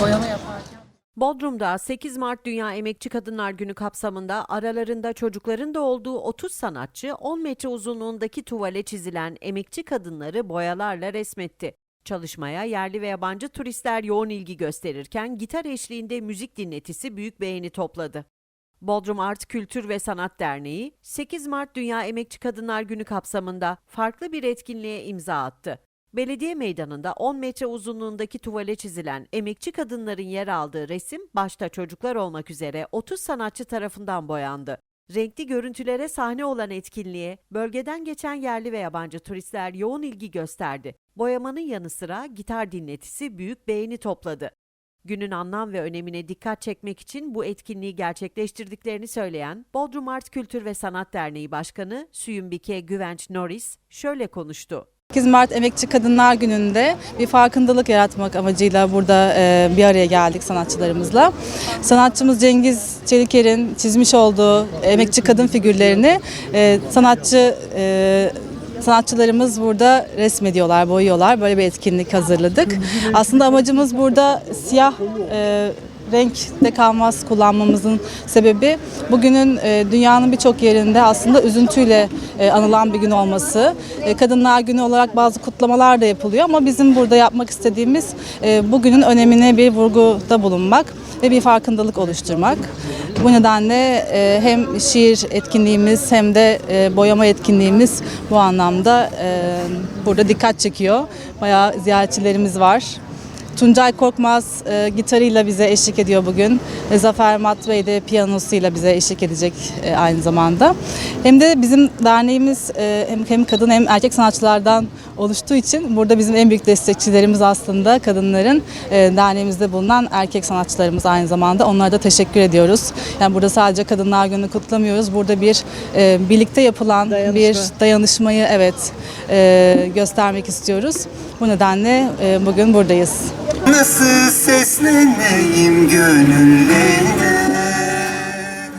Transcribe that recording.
boyama yaparken. Bodrum'da 8 Mart Dünya Emekçi Kadınlar Günü kapsamında aralarında çocukların da olduğu 30 sanatçı 10 metre uzunluğundaki tuvale çizilen emekçi kadınları boyalarla resmetti. Çalışmaya yerli ve yabancı turistler yoğun ilgi gösterirken gitar eşliğinde müzik dinletisi büyük beğeni topladı. Bodrum Art Kültür ve Sanat Derneği 8 Mart Dünya Emekçi Kadınlar Günü kapsamında farklı bir etkinliğe imza attı. Belediye meydanında 10 metre uzunluğundaki tuvale çizilen emekçi kadınların yer aldığı resim başta çocuklar olmak üzere 30 sanatçı tarafından boyandı. Renkli görüntülere sahne olan etkinliğe bölgeden geçen yerli ve yabancı turistler yoğun ilgi gösterdi. Boyamanın yanı sıra gitar dinletisi büyük beğeni topladı. Günün anlam ve önemine dikkat çekmek için bu etkinliği gerçekleştirdiklerini söyleyen Bodrum Art Kültür ve Sanat Derneği Başkanı Süyümbike Güvenç Norris şöyle konuştu. 8 Mart Emekçi Kadınlar Günü'nde bir farkındalık yaratmak amacıyla burada e, bir araya geldik sanatçılarımızla. Sanatçımız Cengiz Çeliker'in çizmiş olduğu emekçi kadın figürlerini e, sanatçı e, sanatçılarımız burada resmediyorlar, boyuyorlar. Böyle bir etkinlik hazırladık. Aslında amacımız burada siyah renkte kalmaz kullanmamızın sebebi bugünün e, dünyanın birçok yerinde aslında üzüntüyle e, anılan bir gün olması. E, Kadınlar Günü olarak bazı kutlamalar da yapılıyor ama bizim burada yapmak istediğimiz e, bugünün önemine bir vurguda bulunmak ve bir farkındalık oluşturmak. Bu nedenle e, hem şiir etkinliğimiz hem de e, boyama etkinliğimiz bu anlamda e, burada dikkat çekiyor. Bayağı ziyaretçilerimiz var. Tuncay Korkmaz e, gitarıyla bize eşlik ediyor bugün. E, Zafer Mat Bey de piyanosuyla bize eşlik edecek e, aynı zamanda. Hem de bizim derneğimiz e, hem, hem kadın hem erkek sanatçılardan oluştuğu için burada bizim en büyük destekçilerimiz aslında kadınların e, derneğimizde bulunan erkek sanatçılarımız aynı zamanda. Onlara da teşekkür ediyoruz. Yani burada sadece Kadınlar Günü kutlamıyoruz. Burada bir e, birlikte yapılan bir dayanışmayı evet e, göstermek istiyoruz. Bu nedenle e, bugün buradayız. Nasıl sesleneyim gönüllerine